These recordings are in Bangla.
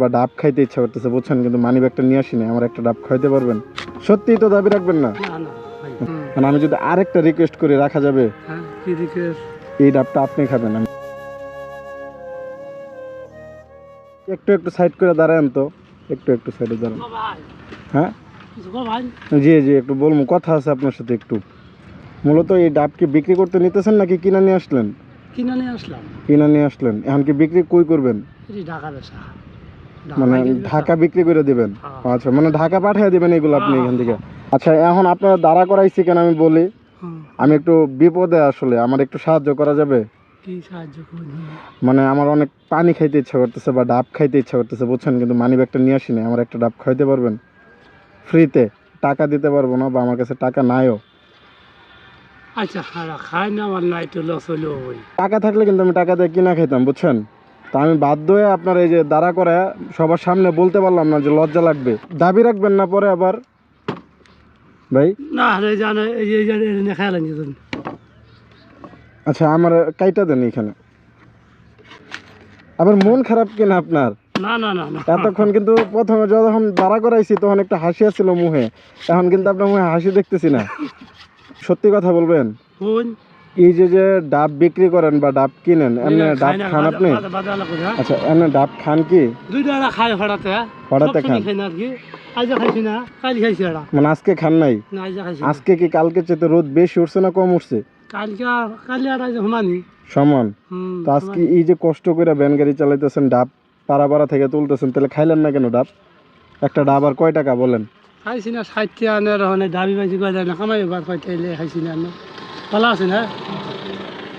বা ডাব খাইতে ইচ্ছা করতেছে বুঝছেন? কিন্তু মানি ব্যাগটা নিয়ে আসিনি আমার একটা ডাব খাইতে পারবেন? সত্যিই তো দাবি রাখবেন না? মানে আমি যদি আরেকটা রিকোয়েস্ট করে রাখা যাবে? হ্যাঁ এই ডাবটা আপনি খাবেন আমি একটু একটু সাইড করে দাঁড়ান তো। একটু একটু সাইডে দাঁড়ান। হ্যাঁ? জি জি একটু বলব কথা আছে আপনার সাথে একটু। মূলত এই ডাব কি বিক্রি করতে নিতেছেন নাকি কিনা নিয়ে আসলেন? কিনা নিয়ে আসলাম। কিনা নিয়ে আসলেন। এখন কি বিক্রি কই করবেন? ঢাকা বেচা। মানে ঢাকা বিক্রি করে দিবেন? হ্যাঁ। আচ্ছা মানে ঢাকা পাঠিয়ে দিবেন এগুলো আপনি এখান থেকে? আচ্ছা এখন আপনারা দাঁড়া করাইছি কেন আমি বলি? আমি একটু বিপদে আসলে আমার একটু সাহায্য করা যাবে? মানে আমার অনেক পানি খাইতে ইচ্ছা করতেছে বা ডাব খাইতে ইচ্ছা করতেছে বুঝছেন? কিন্তু মানি ব্যাগটা নিয়ে আসিনি আমার একটা ডাব খাইতে পারবেন? ফ্রিতে টাকা দিতে পারব না বা আমার কাছে টাকা নাইও। আচ্ছা খাই না আমার নাই তো লস হলেও টাকা থাকলে কিন্তু আমি টাকা দিয়ে কিনা খাইতাম বুঝছেন? তা আমি বাধ্য হয়ে আপনার এই যে দাঁড়া করে সবার সামনে বলতে পারলাম না যে লজ্জা লাগবে। দাবি রাখবেন না পরে আবার? ভাই? না জানে আচ্ছা আমার কাইটা দেন এখানে। আবার মন খারাপ কিনা আপনার? না না না এতক্ষণ কিন্তু প্রথমে যখন দাঁড়া করাইছি তখন একটা হাসি আসছিল মুখে এখন কিন্তু আপনার মুখে হাসি দেখতেছি না। সত্যি কথা বলবেন? এই যে যে ডাব বিক্রি করেন বা ডাব কিনেন এমনি ডাব খান আপনি? আচ্ছা এমনি ডাব খান কি? দুইটা খাই হঠাতে হঠাতে খান? মানে আজকে খান নাই? না আজ খাইছি আজকে কি কালকে চেয়ে রোদ বেশি উঠছে না কম উঠছে? সমানি তো আজকে এই যে কষ্ট করে ভ্যান গাড়ি চালাইতেছেন ডাব পাড়া পাড়া থেকে তুলতেছেন তাহলে খাইলেন না কেন ডাব? একটা ডাব আর কয় টাকা বলেন? খাইছি না আনে রহনে দাবি পাইছি কয় না কামাই বাদ কয় তাইলে খাইছি না ভালো না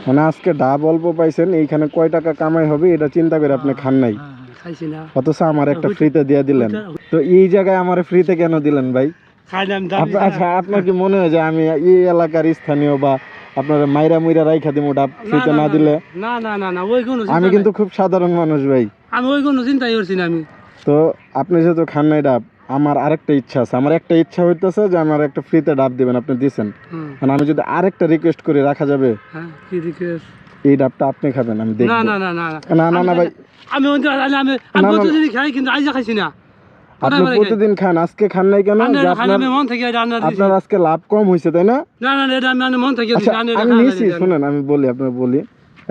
মানে আজকে ডাব অল্প পাইছেন এইখানে কয় টাকা কামাই হবে এটা চিন্তা করে আপনি খান নাই। হ্যাঁ, হ্যাঁ, খাইছি না। অথচ আমার একটা ফ্রিতে দিয়ে দিলেন। তো এই জায়গায় আমার ফ্রিতে কেন দিলেন ভাই? খাইলাম দাবি আপ- আচ্ছা আপনার কি মনে হয় যে আমি এই এলাকার স্থানীয় বা আপনার মাইরা মুইরা রাইখা দিব ডাব ফ্রিতে না দিলে? না না না না ওই কোনো আমি কিন্তু খুব সাধারণ মানুষ ভাই। আমি ওই কোনো চিন্তাই করছি না আমি। তো আপনি যেহেতু খান নাই ডাব আমার আরেকটা ইচ্ছা আছে। আমার একটা ইচ্ছা হইতেছে যে আমার একটা ফ্রিতে ডাব দিবেন আপনি দিছেন। মানে আমি যদি আরেকটা রিকোয়েস্ট করি রাখা যাবে? হ্যাঁ, এই ডাবটা আপনি খাবেন আমি দেখি না না না ভাই। আমি আমি আমি প্রতিদিন খাই কিন্তু আজ খাইছি না। আপনি প্রতিদিন খান আজকে খান নাই কেন? আপনার আজকে লাভ কম হয়েছে তাই না? না না এটা আমি মন থেকে আচ্ছা, আমি নিয়েছি শুনেন আমি বলি আপনার বলি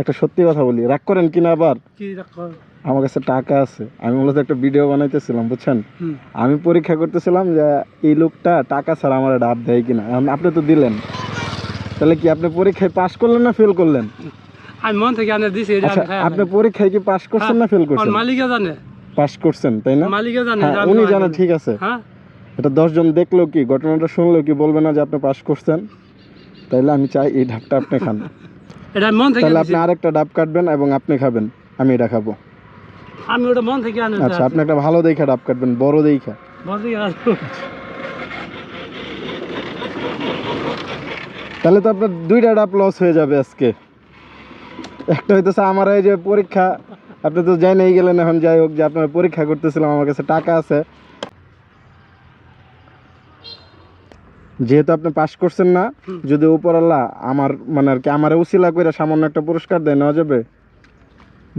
একটা সত্যি কথা বলি। রাগ করেন কিনা আবার? কি রাগ আমার কাছে টাকা আছে। আমি মূলত একটা ভিডিও বানাইতেছিলাম বুঝছেন? আমি পরীক্ষা করতেছিলাম যে এই লোকটা টাকা ছাড়া আমার ডাব দেয় কিনা। আপনি তো দিলেন। তাহলে কি আপনি পরীক্ষায় পাশ করলেন না ফেল করলেন? আমি মন থেকে আনে দিছি এটা আচ্ছা আপনি পরীক্ষায় কি পাশ করছেন না ফেল করছেন? মালিকে জানে। পাশ করছেন তাই না? মালিকে জানে হ্যাঁ উনি জানে ঠিক আছে। হ্যাঁ। এটা দশজন দেখল কি ঘটনাটা শুনলো কি বলবে না যে আপনি পাশ করছেন? তাইলে আমি চাই এই ডাবটা আপনি খান। এটা মন থেকে তাহলে দিছি। আপনি আরেকটা ডাব কাটবেন এবং আপনি খাবেন। আমি এটা খাব। আমি ওটা মন থেকে আনে আচ্ছা আপনি একটা ভালো দেখা ডাব কাটবেন বড় দেখা বল থেকে তাহলে তো আপনার দুইটা ডাব লস হয়ে যাবে আজকে। একটা হইতেছে আমার এই যে পরীক্ষা আপনি তো যাই নাই গেলেন এখন যাই হোক যে আপনার পরীক্ষা করতেছিলাম আমার কাছে টাকা আছে। যেহেতু আপনি পাশ করছেন না যদি উপরাল্লাহ আমার মানে আর কি আমার উসিলা করে সামান্য একটা পুরস্কার দেয় নেওয়া যাবে?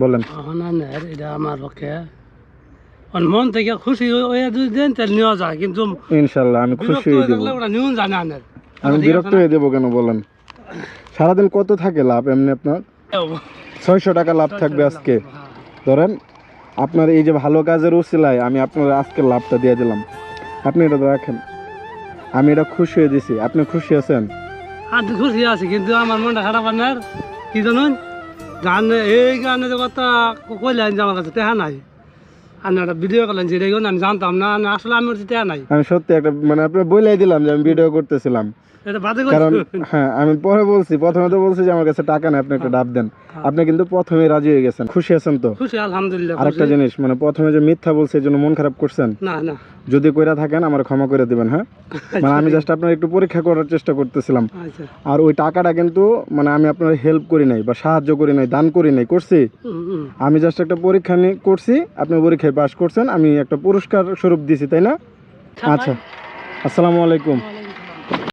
বলেন। এখন এটা আমার পক্ষে মন থেকে খুশি ওই দুই দিন তাহলে নেওয়া যায় কিন্তু ইনশাল্লাহ আমি খুশি হয়ে হয়ে দেবো। নিউন জানে আনের। আমি বিরক্ত হয়ে দেবো কেন বলেন? সারাদিন কত থাকে লাভ এমনি আপনার? ছয়শো টাকা লাভ থাকবে আজকে। ধরেন আপনার এই যে ভালো কাজের উসিলায় আমি আপনার আজকে লাভটা দিয়ে দিলাম। আপনি এটা রাখেন। আমি এটা খুশি হয়ে দিছি। আপনি খুশি আছেন? খুশি আছি কিন্তু আমার মনটা খারাপ আনার। কি জানুন? গানে এই গানে যে কথা কইলেন যে আমার কাছে টেহা নাই। আমি একটা ভিডিও করলেন যে দেখুন আমি জানতাম না আসলে আমার কাছে টেহা নাই। আমি সত্যি একটা মানে আপনি বলেই দিলাম যে আমি ভিডিও করতেছিলাম। কারণ হ্যাঁ আমি পরে বলছি প্রথমে তো বলছি যে আমার কাছে টাকা নেই আপনি একটা ডাব দেন। আপনি কিন্তু প্রথমে রাজি হয়ে গেছেন খুশি আছেন তো? খুশি আলহামদুলিল্লাহ আরেকটা জিনিস মানে প্রথমে যে মিথ্যা বলছে এই জন্য মন খারাপ করছেন? না না। যদি কইরা থাকেন আমার ক্ষমা করে দিবেন হ্যাঁ? মানে আমি জাস্ট আপনার একটু পরীক্ষা করার চেষ্টা করতেছিলাম। আচ্ছা। আর ওই টাকাটা কিন্তু মানে আমি আপনার হেল্প করি নাই বা সাহায্য করি নাই দান করি নাই করছি। আমি জাস্ট একটা পরীক্ষা নিয়ে করছি আপনি পরীক্ষায় পাশ করছেন আমি একটা পুরস্কার স্বরূপ দিছি তাই না? আচ্ছা। আসসালামু আলাইকুম।